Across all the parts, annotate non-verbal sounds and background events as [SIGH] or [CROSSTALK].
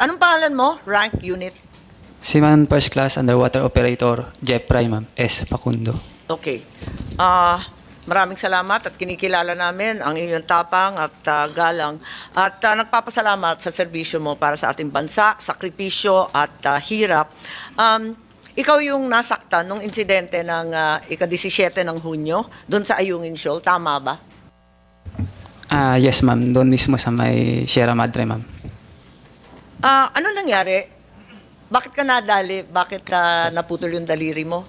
Anong pangalan mo? Rank unit. Seaman First Class Underwater Operator, Jeff Prime, ma'am. S. Facundo. Okay. Ah, maraming salamat at kinikilala namin ang inyong tapang at ah, galang. At ah, nagpapasalamat sa serbisyo mo para sa ating bansa, sakripisyo at ah, hirap. Um, ikaw yung nasaktan nung insidente ng ah, ika-17 ng Hunyo doon sa Ayungin Shoal, tama ba? Ah, yes, ma'am. Doon mismo sa may Sierra Madre, ma'am. Ah, ano nangyari? Bakit ka nadali? Bakit ah, naputol yung daliri mo?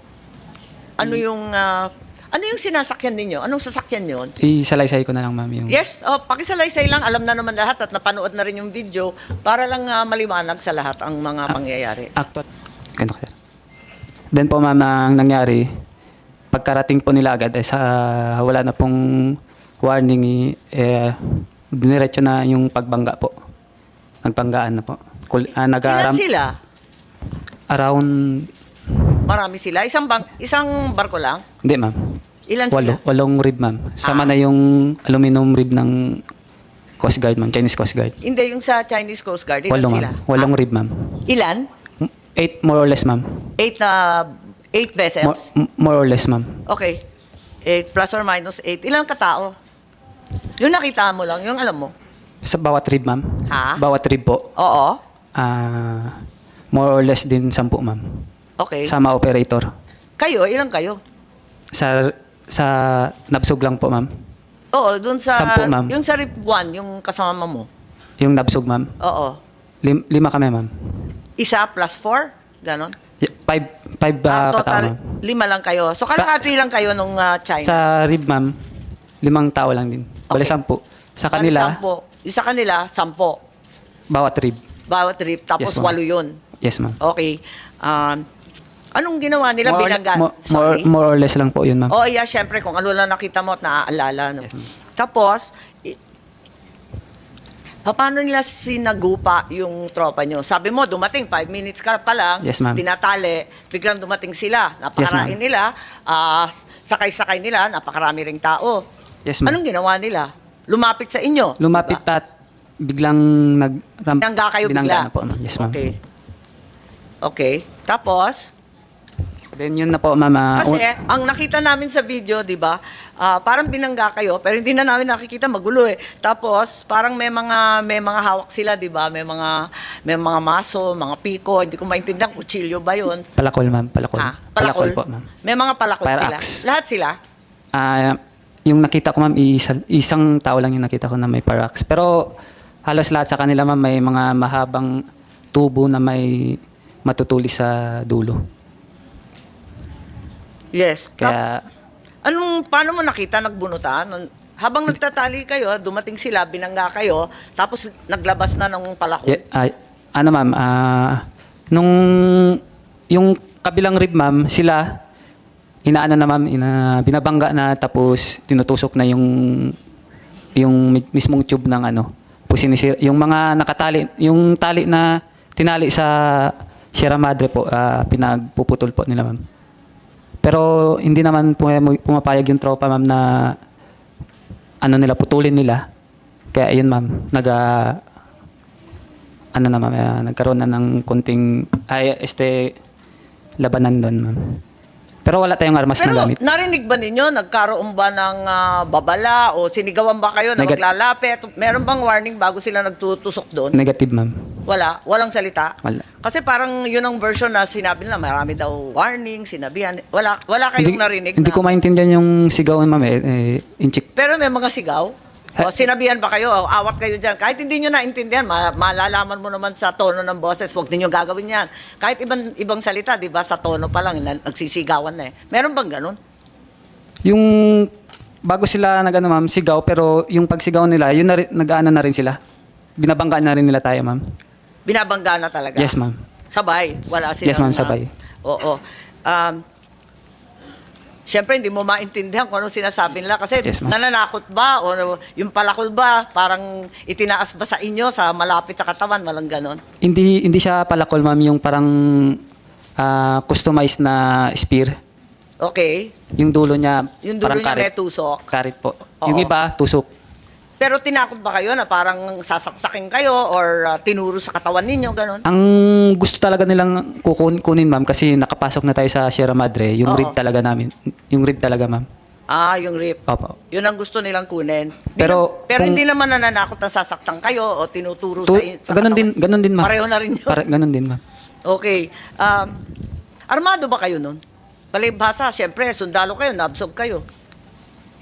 Ano yung ah, ano yung sinasakyan ninyo? Anong sasakyan yon? Isalaysay ko na lang, ma'am, yung... Yes, oh, pakisalaysay lang. Alam na naman lahat at napanood na rin yung video para lang ah, maliwanag sa lahat ang mga pangyayari. Actual. Ganito, sir. Then po, ma'am, ang nangyari, pagkarating po nila agad, eh, sa, wala na pong warning, eh, diniretso na yung pagbangga po. Nagbanggaan na po. Kul, ah, Ilan nag-aaram, sila? around, Marami sila. Isang bang, isang barko lang? hindi, ma'am. Ilan Walo, sila? walong rib, ma'am. Sama Ah. na yung aluminum rib ng Coast Guard, ma'am. Chinese Coast Guard. Hindi, yung sa Chinese Coast Guard. Ilan Walo, sila? ma'am. Walong Ah, rib, ma'am. ilan? Eight more or less, ma'am. Eight na eight More, vessels? m- more or less, ma'am. Okay. Eight plus or minus eight. Ilang katao? Yung nakita mo lang, yung alam mo. Sa bawat rib, ma'am. Ha? Bawat rib po. Oo. Ah, more or less din sampu, ma'am. Okay. Sama operator. kayo, ilang kayo? Sa sa nabsog lang po, ma'am. Oo, dun sa... Sampu, ma'am. Yung sa RIP 1, yung kasama mo. Yung nabsog, ma'am. Oo. Lim- lima kami, ma'am. Isa plus four? Ganon? Y- Five, five Ah, uh, katao, ma'am. lima lang kayo. So, kalahati lang kayo nung ah, China. Sa rib, ma'am, limang tao lang din. Bale, Okay. sampu. Sa kanila, Sampo. Yung sa kanila, sampo. bawat rib. Bawat trip. Tapos Yes, ma'am. walo yun. Yes, ma'am. Okay. Um, anong ginawa nila? More or- Binaga? mo- more, Sorry? more or less lang po yun, ma'am. Oh, yeah, syempre, kung ano lang nakita mo at naaalala. No? Tapos, i- paano nila sinagupa yung tropa nyo? Sabi mo, dumating, five minutes ka pa lang, Yes, ma'am. tinatali, biglang dumating sila. Napakarain Yes, ma'am. nila, ah, sakay-sakay nila, napakarami ring tao. Yes, ma'am. Anong ginawa nila? Lumapit sa inyo? Lumapit diba? at biglang nag... ram- Binangga kayo bigla? na po, ma'am. Yes, ma'am. Okay. Okay. Tapos, Then yun na po, ma'am. ah, Kasi ang nakita namin sa video, 'di ba? ah, parang binangga kayo, pero hindi na namin nakikita magulo eh. Tapos parang may mga may mga hawak sila, 'di ba? May mga may mga maso, mga piko, hindi ko maintindihan kutsilyo ba 'yon? palakol, ma'am. Palakol. Ha? Palakol. po, ma'am. May mga palakol Fire sila. axe. Lahat sila. Ah, yung nakita ko ma'am, isa, isang tao lang yung nakita ko na may parax. Pero halos lahat sa kanila ma'am may mga mahabang tubo na may matutulis sa dulo. Yes. Kaya anong paano mo nakita nagbunutan? Habang nagtatali kayo, dumating sila, binangga kayo, tapos naglabas na ng palakol. y- ah, ano ma'am, ah, nung yung kabilang rib ma'am, sila inaano na ma'am, ina, binabangga na tapos tinutusok na yung yung mi- mismong tube ng ano, po sinisira, yung mga nakatali, yung tali na tinali sa Sierra Madre po, ah, pinagpuputol po nila ma'am. Pero hindi naman pum- pumapayag yung tropa ma'am na ano nila, putulin nila. Kaya ayun ma'am, nag ah, ano na ma'am, ah, nagkaroon na ng konting, ay, este, labanan doon ma'am. Pero wala tayong armas Pero na gamit. narinig ba ninyo, nagkaroon ba ng ah, babala o sinigawan ba kayo na Negat- maglalapit? Meron bang warning bago sila nagtutusok doon? Negative ma'am. Wala? Walang salita? Wala. Kasi parang yun ang version na sinabi nila, marami daw warning, sinabihan. Wala, wala kayong narinig Hindi na. ko maintindihan yung sigawan ma'am eh, eh. Pero may mga sigaw? O sinabihan ba kayo? O, awat kayo dyan. Kahit hindi nyo naintindihan, ma- malalaman mo naman sa tono ng boses, huwag ninyo gagawin yan. Kahit ibang, ibang salita, di ba, sa tono pa lang, na- nagsisigawan na eh. Meron bang ganun? Yung bago sila nagano ma'am, sigaw pero yung pagsigaw nila, yun na rin, nag-ano na rin sila. Binabangga na rin nila tayo ma'am. Binabangga na talaga? Yes ma'am. Sabay, wala silang... Yes, ma'am, sabay. oo. Um, Siyempre, hindi mo maintindihan kung anong sinasabi nila kasi Yes, nananakot ba o yung palakol ba, parang itinaas ba sa inyo sa malapit sa katawan, malang ganon. Hindi hindi siya palakol ma'am yung parang ah, customized na spear. Okay? Yung dulo niya Yung dulo parang niya karit. may tusok. Karit po. Oo. Yung iba tusok. Pero tinakot ba kayo na parang sasaksakin kayo or ah, tinuro sa katawan ninyo, ganun? Ang gusto talaga nilang kukun kunin, ma'am, kasi nakapasok na tayo sa Sierra Madre, yung Oo. rib talaga namin. Yung rib talaga, ma'am. Ah, yung rip. Opo. Yun ang gusto nilang kunin. Di Pero na- pero kung- hindi naman nananakot na sasaktan kayo o tinuturo Tu- sa, in- sa ganun din, ganun din, ma'am. Pareho na rin yun. Pare- ganun din, ma'am. Okay. Um, armado ba kayo nun? Palibhasa, syempre, sundalo kayo, nabsog kayo.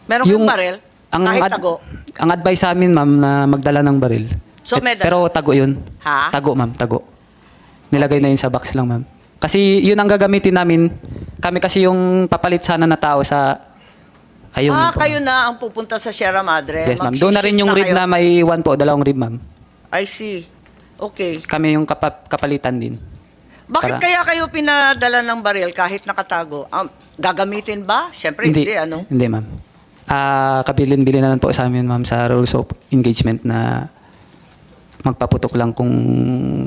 Meron kayong barel? kahit ad- tago? Ang advice sa amin, ma'am, na magdala ng baril. So, may dala? Pero tago yun. Ha? Tago, ma'am, tago. Nilagay na yun sa box lang, ma'am. Kasi yun ang gagamitin namin. Kami kasi yung papalit sana na tao sa ayun. ah, kayo na ang pupunta sa Sierra Madre. Yes, ma'am. Doon na rin yung rib kayo. na may one po, dalawang rib, ma'am. I see. Okay. Kami yung kapa- kapalitan din. Bakit Para- kaya kayo pinadala ng baril kahit nakatago? Um, gagamitin ba? Syempre, hindi, ano? Hindi, ma'am. Ah, kabilin-bilin na lang po sa amin, ma'am, sa rules of engagement na magpaputok lang kung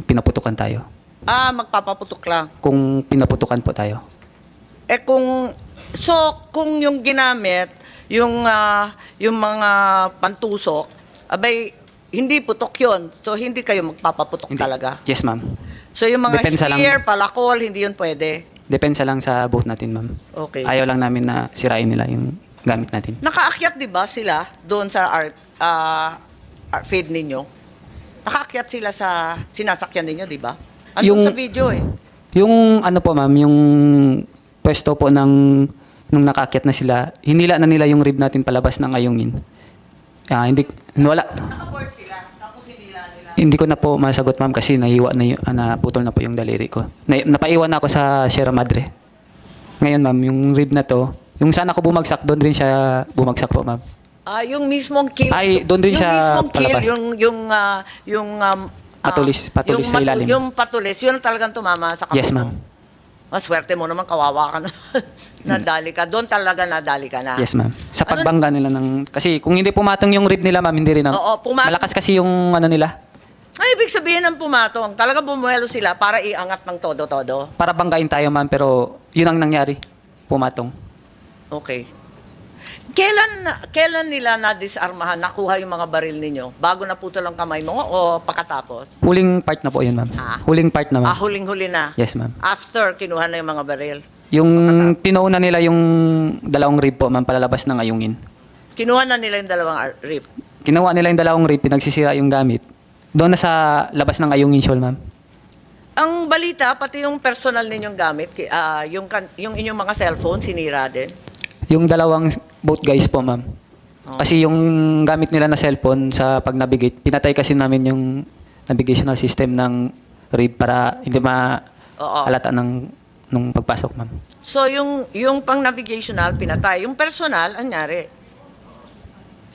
pinaputukan tayo. Ah, magpapaputok lang. Kung pinaputukan po tayo. Eh kung so kung yung ginamit yung ah, yung mga pantusok, abay hindi putok 'yon. So hindi kayo magpapaputok Hindi. talaga. Yes, ma'am. So yung mga Depensa lang. spear, palakol, hindi 'yun pwede. Depensa lang sa boat natin, ma'am. Okay. Ayaw lang namin na sirain nila yung gamit natin. Nakaakyat 'di ba sila doon sa art art feed ninyo? Nakaakyat sila sa sinasakyan ninyo, 'di ba? Andun Yung- sa video eh. Yung ano po, ma'am, yung pwesto po ng nung nakaakyat na sila, hinila na nila yung rib natin palabas ng ayungin. Ah, hindi wala Nakaboard sila, tapos hindi nila. Hindi ko na po masagot ma'am kasi nahiwa na yung, ah, naputol na po yung daliri ko. Na, napaiwan na ako sa Sierra Madre. Ngayon ma'am, yung rib na to, yung sana ko bumagsak, doon rin siya bumagsak po ma'am. Ah, yung mismong kill. Ay, doon din yung siya mismong kill, palabas. yung yung ah, yung um, ah, Patulis, patulis yung sa ilalim. Yung patulis, yun ang talagang tumama sa kamay Yes ma'am. Maswerte mo naman, kawawa ka naman. [LAUGHS] nadali ka. Doon talaga nadali ka na. Yes ma'am. Sa Ano- pagbangga nila ng, kasi kung hindi pumatong yung rib nila ma'am, hindi rin. ma'am. Oo, pumatong. Malakas kasi yung ano nila, Ay, ibig sabihin ng pumatong, talaga bumuelo sila para iangat ng todo-todo. para banggain tayo ma'am, pero yun ang nangyari. Pumatong. Okay. Kailan kailan nila na-disarmahan, nakuha yung mga baril ninyo? Bago na puto lang kamay mo o pagkatapos? Huling part na po yun ma'am. Ah. Huling part na ma'am. Ah, huling-huli na. Yes ma'am. After, kinuha na yung mga baril. Yung pinuuna nila yung dalawang rib po, ma'am, palalabas ng ayungin. Kinuha na nila yung dalawang rip. Kinuha nila yung dalawang rib, pinagsisira yung gamit. Doon na sa labas ng ayungin shawl, ma'am. Ang balita, pati yung personal ninyong gamit, ah, yung, yung inyong mga cellphone, sinira din. Yung dalawang boat guys po, ma'am. Oh. Kasi yung gamit nila na cellphone sa pag-navigate, pinatay kasi namin yung navigational system ng rib para hindi Oo. ma-alata ng nung pagpasok, ma'am. So, yung, yung pang navigational, pinatay. Yung personal, anyari?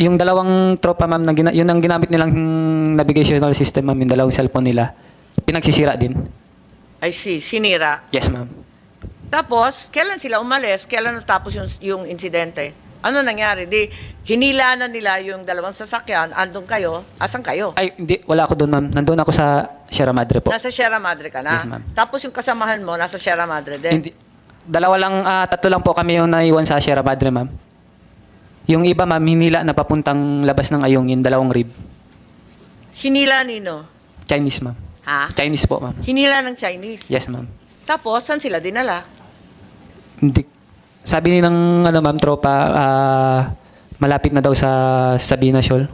Yung dalawang tropa, ma'am, na gina- yun ang ginamit nilang navigational system, ma'am, yung dalawang cellphone nila, pinagsisira din. I see, sinira. Yes, ma'am. Tapos, kailan sila umalis? Kailan natapos yung, yung insidente? Ano nangyari? Di, hinila na nila yung dalawang sasakyan, andun kayo, asan kayo? Ay, hindi, wala ako doon, ma'am. Nandun ako sa Sierra Madre po. Nasa Sierra Madre ka na? Yes, ma'am. Tapos yung kasamahan mo, nasa Sierra Madre din? Hindi, dalawa lang, ah, tatlo lang po kami yung naiwan sa Sierra Madre, ma'am. Yung iba, ma'am, hinila na papuntang labas ng ayungin, dalawang rib. Hinila nino? Chinese, ma'am. Ha? Chinese po, ma'am. Hinila ng Chinese? Yes, ma'am. Tapos, saan sila dinala? Hindi, sabi ni ng, ano, ma'am, tropa, ah, malapit na daw sa Sabina Shoal.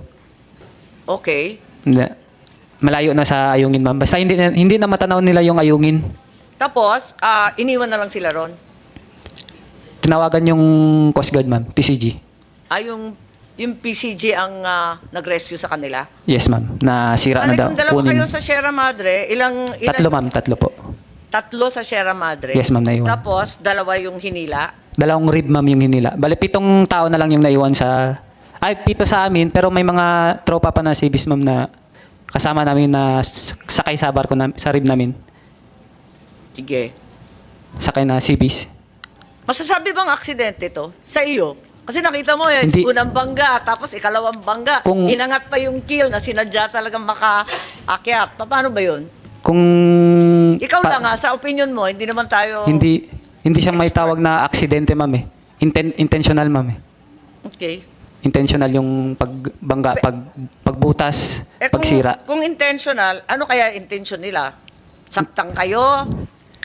Okay. Hindi. Malayo na sa ayungin, ma'am. Basta hindi, na- hindi na matanaw nila yung ayungin. Tapos, ah, iniwan na lang sila ron. Tinawagan yung Coast Guard, ma'am. PCG. Ah, yung, yung PCG ang ah, nag-rescue sa kanila. Yes, ma'am. Nasira na daw. kung dalawa Kunin. kayo sa Sierra Madre, ilang, ilang Tatlo, ma'am. Tatlo po. Tatlo sa Sierra Madre. Yes, ma'am, naiwan. Tapos, dalawa yung hinila. Dalawang rib, ma'am, yung hinila. Bale, pitong tao na lang yung naiwan sa... Ay, pito sa amin, pero may mga tropa pa na civis, ma'am, na kasama namin na sakay sa barko na, sa rib namin. Sige. Sakay na civis. Masasabi bang aksidente to? Sa iyo? Kasi nakita mo eh, Hindi. unang bangga, tapos ikalawang bangga. Kung- Inangat pa yung kill na sinadya talagang makaakyat. Pa- Paano ba yun? Kung... Ikaw pa- lang ha, sa opinion mo, hindi naman tayo... Hindi, hindi siya may tawag na aksidente, ma'am, eh. Inten- intentional, ma'am, eh. Okay. intentional yung pagbangga, pag, pagbutas, Eh, kung, pagsira. kung intentional, ano kaya intention nila? Saktan kayo?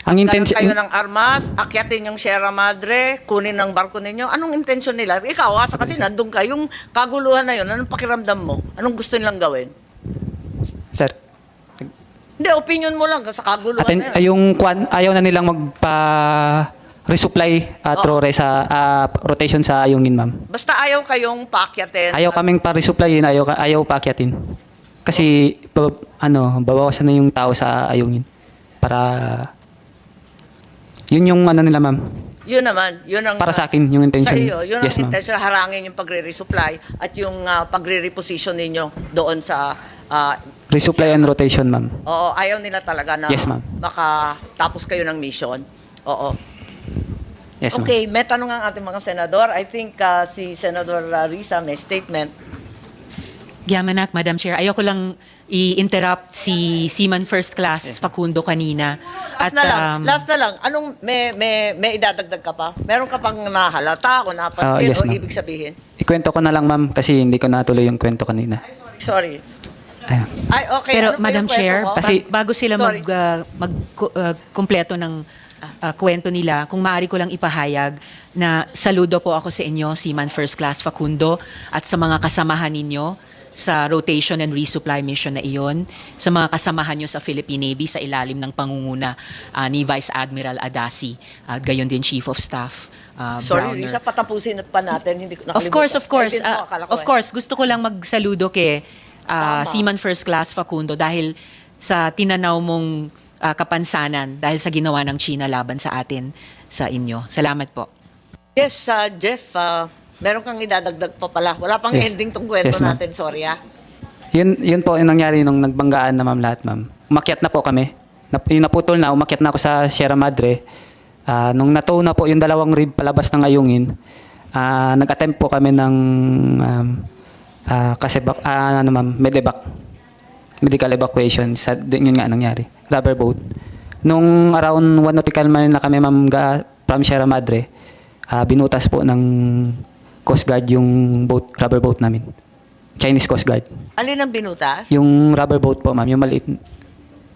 Ang intention, kayo ng armas, akyatin yung Sierra Madre, kunin ng barko ninyo. Anong intention nila? Ikaw, asa kasi nandun ka, yung kaguluhan na yun, anong pakiramdam mo? Anong gusto nilang gawin? sir, Hindi, opinion mo lang sa kaguluhan atin, na yun. yung kwan, ayaw na nilang magpa resupply at Oo. rore sa ah, rotation sa ayungin, ma'am. Basta ayaw kayong paakyatin. Ayaw kaming pa-resupplyin, ayaw, ayaw paakyatin. Kasi, ba- ano, babawasan na yung tao sa ayungin. Para, yun yung ano nila, ma'am. Yun naman, yun ang... Para sa akin, yung intention. Sa iyo, yun ang Yes, ma'am. intention, harangin yung pagre-resupply at yung ah, pagre-reposition ninyo doon sa... ah, Resupply and rotation, ma'am. oo, ayaw nila talaga na Yes, ma'am. makatapos kayo ng mission. Oo. Yes, ma'am. okay, may tanong ang ating mga senador. I think ah, si Senador ah, Risa may statement. Yamanak, Madam Chair. Ayoko lang i-interrupt si Seaman First Class Facundo kanina. Last na lang, um, last na lang. Anong, may, may, may idadagdag ka pa? Meron ka pang nahalata o napansin Ah, yes, o ma'am. ibig sabihin? Ikwento ko na lang, ma'am, kasi hindi ko natuloy yung kwento kanina. Sorry. Ay, okay. Pero ano Madam Chair, ba- bago sila Sorry. mag uh, mag uh, kumpleto ng uh, kwento nila, kung maaari ko lang ipahayag na saludo po ako sa inyo, Seaman First Class Facundo, at sa mga kasamahan ninyo sa rotation and resupply mission na iyon, sa mga kasamahan nyo sa Philippine Navy sa ilalim ng pangunguna uh, ni Vice Admiral Adasi, at gayon din Chief of Staff uh, Sorry, Browner. Risa, patapusin pa natin. Hindi ko Of course, of course. Ko of eh. course, gusto ko lang magsaludo kay Tama. ah, Seaman First Class Facundo dahil sa tinanaw mong ah, kapansanan dahil sa ginawa ng China laban sa atin sa inyo. Salamat po. Yes, ah, Jeff, ah, meron kang idadagdag pa pala. Wala pang Yes. ending tong kwento Yes, natin. Sorry, ah. Yun, yun po yung nangyari nung nagbanggaan na ma'am lahat, ma'am. Umakyat na po kami. Nap, yung naputol na, umakyat na ako sa Sierra Madre. Ah, nung natow na po yung dalawang rib palabas ng ayungin, ah, nag-attempt po kami ng um, ah, kasebak, ah, ano ma'am, medevac. Medical evacuation. Sa, yun nga nangyari. Rubber boat. Nung around 1 nautical mile na kami ma'am ga, from Sierra Madre, ah, binutas po ng Coast Guard yung boat, rubber boat namin. Chinese Coast Guard. Alin ang binutas? Yung rubber boat po, ma'am, yung maliit.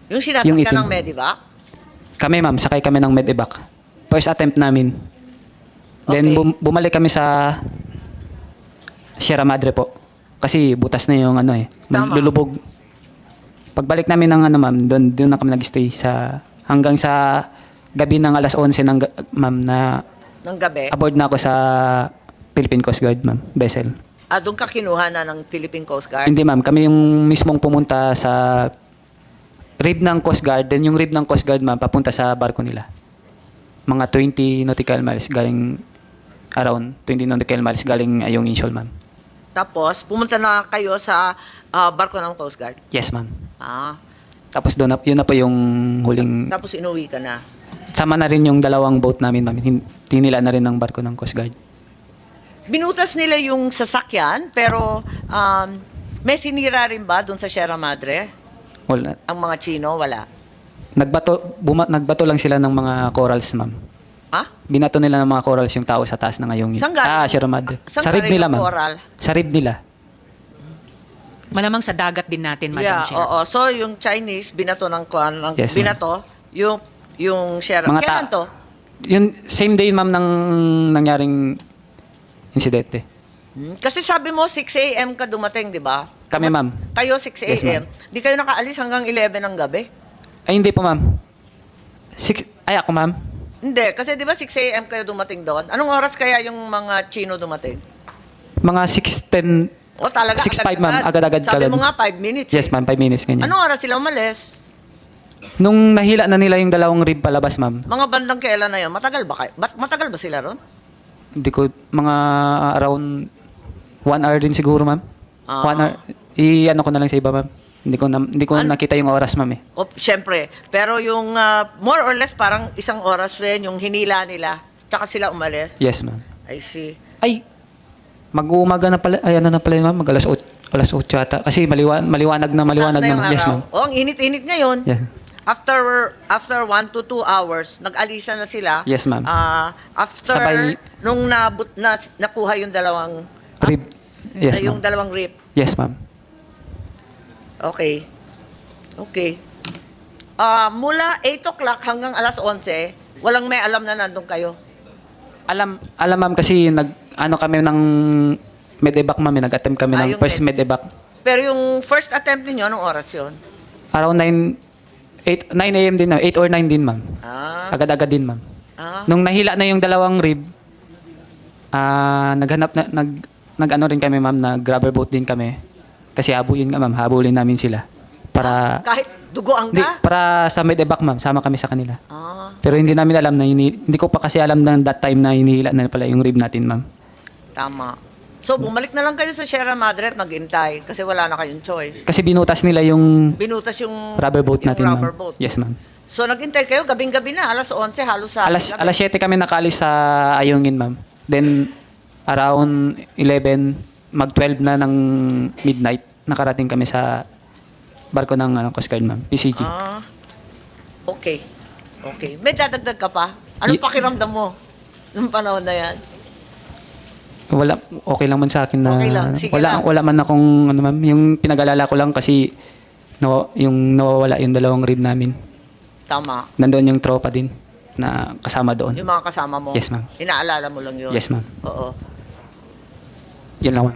Yung sinasakyan Yung itim. ng Medivac? Kami, ma'am, sakay kami ng medevac. First attempt namin. Then Okay. bum- bumalik kami sa Sierra Madre po. Kasi butas na yung ano eh, Tama. lulubog. Pagbalik namin ng ano, ma'am, doon doon na kami nagstay sa hanggang sa gabi ng alas 11 ng ga- ma'am na Ng gabi? aboard na ako sa Philippine Coast Guard, ma'am, vessel. Ah, doon ka kinuha na ng Philippine Coast Guard? Hindi ma'am, kami yung mismong pumunta sa rib ng Coast Guard, then yung rib ng Coast Guard ma'am, papunta sa barko nila. Mga 20 nautical miles galing, around 20 nautical miles galing ayong Inshol ma'am. Tapos, pumunta na kayo sa ah, barko ng Coast Guard? Yes ma'am. Ah, Tapos doon, na- yun na po yung huling, tapos inuwi ka na. sama na rin yung dalawang boat namin ma'am, Hin- tinila na rin ng barko ng Coast Guard. Binutas nila yung sasakyan, pero um, may sinira rin ba doon sa Sierra Madre? Wala. Ang mga Chino, wala. Nagbato, buma, nagbato lang sila ng mga corals ma'am. Ha? Binato nila ng mga corals yung tao sa taas ng ayong Saan galing? Ah, Sierra Madre. Saan Sa rib galing nila yung ma'am. coral? Sa rib nila. Malamang sa dagat din natin, Madam yeah, Chair. oo. So, yung Chinese, binato ng kuan, ng, Yes, ma'am. binato, yung, yung Sierra. Mga Kailan ta- to? Yun, same day ma'am ng nangyaring insidente. Hmm, Kasi sabi mo, 6 a.m. ka dumating, di ba? Kami, ma'am. Kayo, 6 Yes, a.m. Di kayo nakaalis hanggang 11 ng gabi? Ay, hindi po ma'am. Six, ay, ako ma'am. Hindi, kasi di ba 6 a.m. kayo dumating doon? Anong oras kaya yung mga Chino dumating? Mga 6.10, O talaga, 6.5 ma'am. Agad-agad Sabi kagad. mo nga, 5 minutes. Yes ma'am, 5 minutes ganyan. Anong oras sila umalis? Nung nahila na nila yung dalawang rib palabas ma'am, Mga bandang kailan na yun? Matagal ba kayo? Matagal ba sila ron? hindi ko, mga around 1 hour din siguro ma'am. Ah. 1 hour. I-ano ko na lang sa iba ma'am. Hindi ko, na, hindi ko nakita yung oras ma'am eh. O, syempre. Pero yung ah, more or less parang isang oras rin yung hinila nila. Tsaka sila umalis. Yes ma'am. I see. Ay, mag-uumaga na pala, ay ano na pala yun, ma'am, mag alas 8, alas 8 yata. Kasi maliwan, maliwanag na maliwanag Taas na yung Yes ma'am. O, ang init-init ngayon. Yes. After after 1 to 2 hours, nag-alisa na sila. Yes, ma'am. Ah, after Sabay- nung nabut na nakuha yung dalawang Rib. Yes, Na yung ma'am. dalawang rip. Yes, ma'am. Okay. Okay. Ah, mula 8 o'clock hanggang alas 11, walang may alam na nandun kayo. Alam, alam ma'am kasi nag, ano kami ng medevac ma'am, eh. nag-attempt kami Ah, ng yung first med- medevac. Pero yung first attempt ninyo, anong oras yun? Around 9, 8, 9 a.m. din, ma'am. 8 or 9 din, ma'am. Ah, Agad-agad din, ma'am. ah. Nung nahila na yung dalawang rib, ah naghanap na, nag, nag ano rin kami, ma'am, nag rubber boat din kami. Kasi habulin nga, ma'am, habulin namin sila. Para, Kahit dugoan hindi, ka? para sa medevac, ma'am, sama kami sa kanila. Ah, Pero hindi namin alam na, hini, hindi ko pa kasi alam na that time na hinihila na pala yung rib natin, ma'am. tama. So, bumalik na lang kayo sa Sierra Madre at maghintay kasi wala na kayong choice. Kasi binutas nila yung Binutas yung rubber boat yung natin, rubber ma'am. boat. Yes, ma'am. So, naghintay kayo gabing-gabi na, alas 11, halos sa Alas, gabi. alas 7 kami nakalis sa Ayungin, ma'am. Then, around 11, mag-12 na ng midnight, nakarating kami sa barko ng ano, Coast Guard, ma'am. PCG. Ah, okay. Okay. May dadagdag ka pa? Anong Y- pakiramdam mo nung panahon na yan? Wala, okay lang man sa akin na... Okay lang, sige wala, lang. wala man akong, ano ma'am, yung pinag-alala ko lang kasi nawa, yung nawawala yung dalawang rib namin. Tama. Nandoon yung tropa din na kasama doon. Yung mga kasama mo. Yes, ma'am. Inaalala mo lang yun. Yes, ma'am. Oo. Yan lang,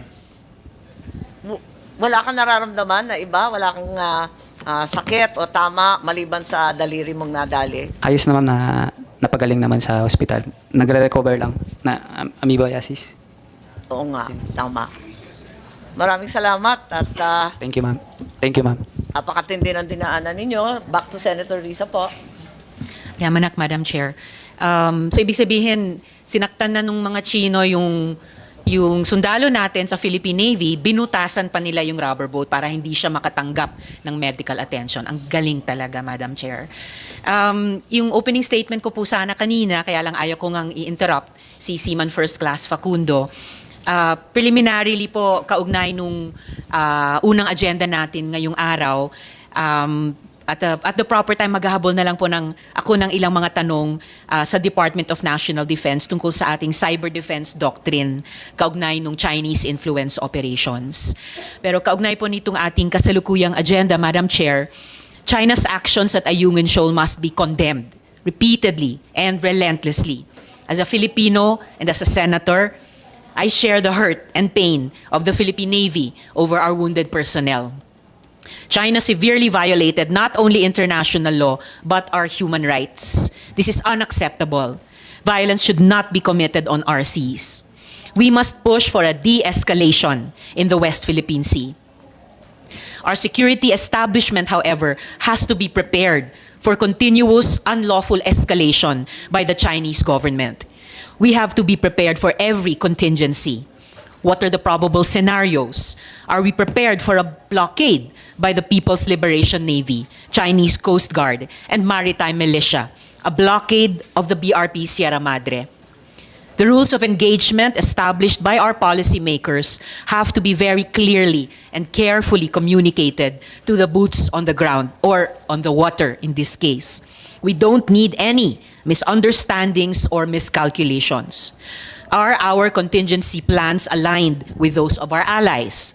Wala kang nararamdaman na iba? Wala kang ah, ah, sakit o tama maliban sa daliri mong nadali? Ayos naman na napagaling naman sa hospital. Nagre-recover lang na am- amoebiasis. Oo nga, tama. Maraming salamat at ah, Thank you, ma'am. Thank you, ma'am. apakatindi ng dinaanan ninyo. Back to Senator Risa po. Yamanak, Madam Chair. Um, so, ibig sabihin, sinaktan na nung mga Chino yung yung sundalo natin sa Philippine Navy, binutasan pa nila yung rubber boat para hindi siya makatanggap ng medical attention. Ang galing talaga, Madam Chair. Um, yung opening statement ko po sana kanina, kaya lang ayaw ko ngang i-interrupt si Seaman First Class Facundo. Uh, preliminarily po, kaugnay nung uh, unang agenda natin ngayong araw, um, at, the, at the proper time, maghahabol na lang po ng, ako ng ilang mga tanong uh, sa Department of National Defense tungkol sa ating cyber defense doctrine kaugnay nung Chinese influence operations. Pero kaugnay po nitong ating kasalukuyang agenda, Madam Chair, China's actions at Ayungin Shoal must be condemned repeatedly and relentlessly. As a Filipino and as a senator, I share the hurt and pain of the Philippine Navy over our wounded personnel. China severely violated not only international law, but our human rights. This is unacceptable. Violence should not be committed on our seas. We must push for a de escalation in the West Philippine Sea. Our security establishment, however, has to be prepared for continuous unlawful escalation by the Chinese government. We have to be prepared for every contingency. What are the probable scenarios? Are we prepared for a blockade by the People's Liberation Navy, Chinese Coast Guard, and Maritime Militia? A blockade of the BRP Sierra Madre? The rules of engagement established by our policymakers have to be very clearly and carefully communicated to the boots on the ground or on the water in this case. We don't need any misunderstandings or miscalculations. Are our contingency plans aligned with those of our allies?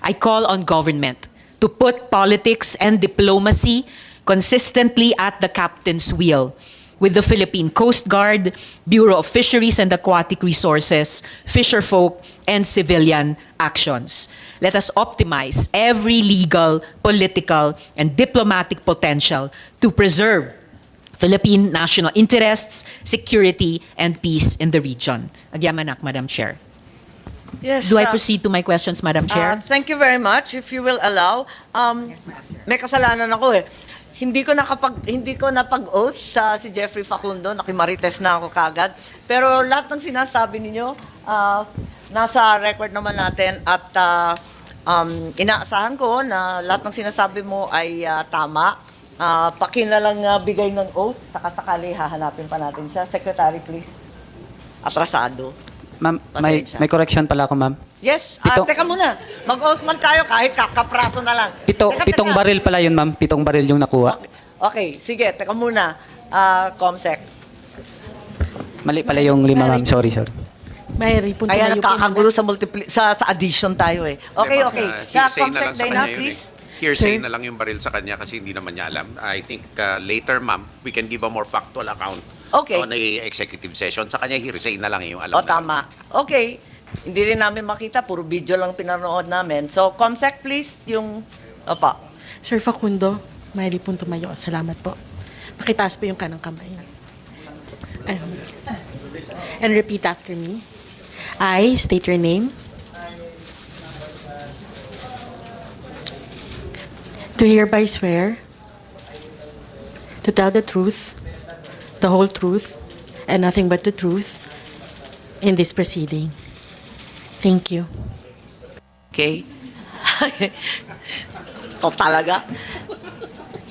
I call on government to put politics and diplomacy consistently at the captain's wheel with the Philippine Coast Guard, Bureau of Fisheries and Aquatic Resources, fisherfolk, and civilian actions. Let us optimize every legal, political, and diplomatic potential to preserve Philippine national interests, security, and peace in the region. Agyamanak, Madam Chair. Yes. Do I ah, proceed to my questions, Madam ah, Chair? thank you very much. If you will allow. Um, may kasalanan ako eh. Hindi ko nakapag hindi ko napag-oath sa si Jeffrey Facundo, nakimarites na ako kagad. Pero lahat ng sinasabi ninyo, ah, nasa record naman natin at ah, um, inaasahan ko na lahat ng sinasabi mo ay ah, tama. Ah, pakina lang ah, bigay ng oath, saka sakali hahanapin pa natin siya. Secretary, please. Atrasado. Ma'am, may, Pasensya. may correction pala ako, ma'am. Yes, ah, Pito- teka muna. Mag-oath man tayo kahit kakapraso na lang. Pito, Teka, pitong teka. baril pala yun, ma'am. Pitong baril yung nakuha. Okay, okay sige, teka muna. Ah, Comsec. Mali pala yung lima, ma'am. Sorry, sorry. Mary, punta Kaya na yung nakakagulo sa, multipli- sa, sa addition tayo eh. Okay, Diba? okay. Uh, Sa hearsay na Comsec sa Dana, kanya yun please. eh. Hearsay Sir? na lang yung baril sa kanya kasi hindi naman niya alam. I think uh, later, ma'am, we can give a more factual account Okay. on a executive session. Sa kanya, hearsay na lang yung alam O, tama. Okay. Hindi rin namin makita, puro video lang pinanood namin. So, Comsec, please, yung... Opa. Sir Facundo, Mary pong tumayo. Salamat po. Pakitaas po yung kanang kamay. And, and repeat after me. I state your name. Do hereby swear to tell the truth, the whole truth, and nothing but the truth in this proceeding. Thank you. Okay? Ikaw talaga.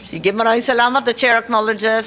Sige, maraming salamat. The chair acknowledges